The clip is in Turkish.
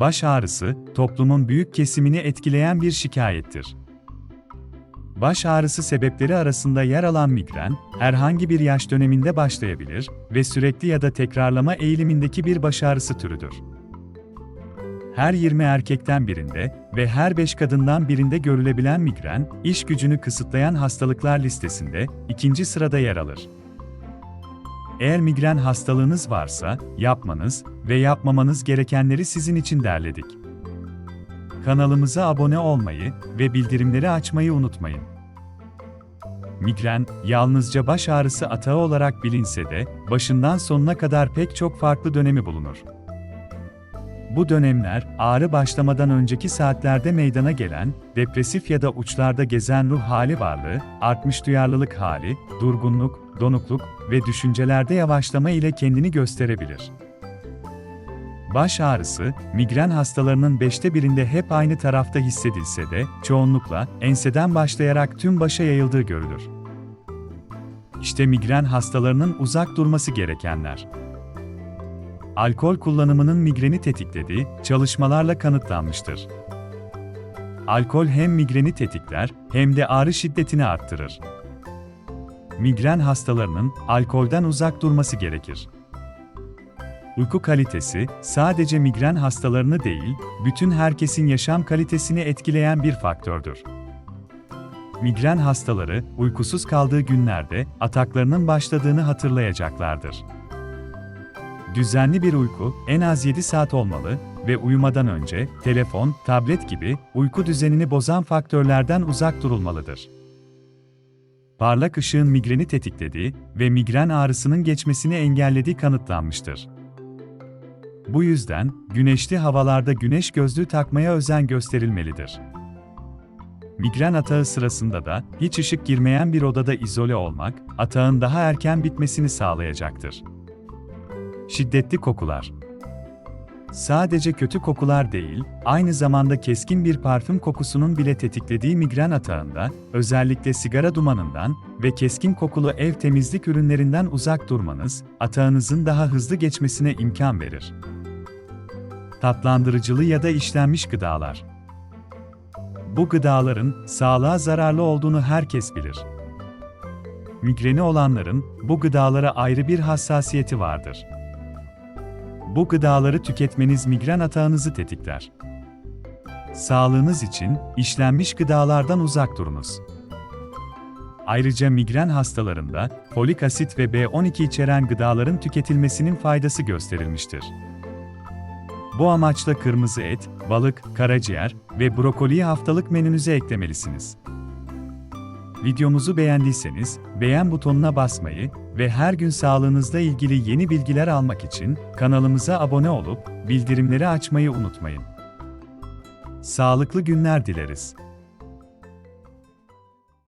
Baş ağrısı, toplumun büyük kesimini etkileyen bir şikayettir. Baş ağrısı sebepleri arasında yer alan migren, herhangi bir yaş döneminde başlayabilir ve sürekli ya da tekrarlama eğilimindeki bir baş ağrısı türüdür. Her 20 erkekten birinde ve her 5 kadından birinde görülebilen migren, iş gücünü kısıtlayan hastalıklar listesinde ikinci sırada yer alır. Eğer migren hastalığınız varsa, yapmanız ve yapmamanız gerekenleri sizin için derledik. Kanalımıza abone olmayı ve bildirimleri açmayı unutmayın. Migren, yalnızca baş ağrısı atağı olarak bilinse de, başından sonuna kadar pek çok farklı dönemi bulunur. Bu dönemler, ağrı başlamadan önceki saatlerde meydana gelen, depresif ya da uçlarda gezen ruh hali varlığı, artmış duyarlılık hali, durgunluk, donukluk ve düşüncelerde yavaşlama ile kendini gösterebilir. Baş ağrısı, migren hastalarının beşte birinde hep aynı tarafta hissedilse de, çoğunlukla enseden başlayarak tüm başa yayıldığı görülür. İşte migren hastalarının uzak durması gerekenler. Alkol kullanımının migreni tetiklediği çalışmalarla kanıtlanmıştır. Alkol hem migreni tetikler hem de ağrı şiddetini arttırır. Migren hastalarının alkolden uzak durması gerekir. Uyku kalitesi sadece migren hastalarını değil, bütün herkesin yaşam kalitesini etkileyen bir faktördür. Migren hastaları uykusuz kaldığı günlerde ataklarının başladığını hatırlayacaklardır. Düzenli bir uyku en az 7 saat olmalı ve uyumadan önce telefon, tablet gibi uyku düzenini bozan faktörlerden uzak durulmalıdır. Parlak ışığın migreni tetiklediği ve migren ağrısının geçmesini engellediği kanıtlanmıştır. Bu yüzden güneşli havalarda güneş gözlüğü takmaya özen gösterilmelidir. Migren atağı sırasında da hiç ışık girmeyen bir odada izole olmak, atağın daha erken bitmesini sağlayacaktır. Şiddetli kokular. Sadece kötü kokular değil, aynı zamanda keskin bir parfüm kokusunun bile tetiklediği migren atağında, özellikle sigara dumanından ve keskin kokulu ev temizlik ürünlerinden uzak durmanız, atağınızın daha hızlı geçmesine imkan verir. Tatlandırıcılı ya da işlenmiş gıdalar. Bu gıdaların sağlığa zararlı olduğunu herkes bilir. Migreni olanların bu gıdalara ayrı bir hassasiyeti vardır. Bu gıdaları tüketmeniz migren atağınızı tetikler. Sağlığınız için işlenmiş gıdalardan uzak durunuz. Ayrıca migren hastalarında folik asit ve B12 içeren gıdaların tüketilmesinin faydası gösterilmiştir. Bu amaçla kırmızı et, balık, karaciğer ve brokoliyi haftalık menünüze eklemelisiniz. Videomuzu beğendiyseniz beğen butonuna basmayı ve her gün sağlığınızla ilgili yeni bilgiler almak için kanalımıza abone olup bildirimleri açmayı unutmayın. Sağlıklı günler dileriz.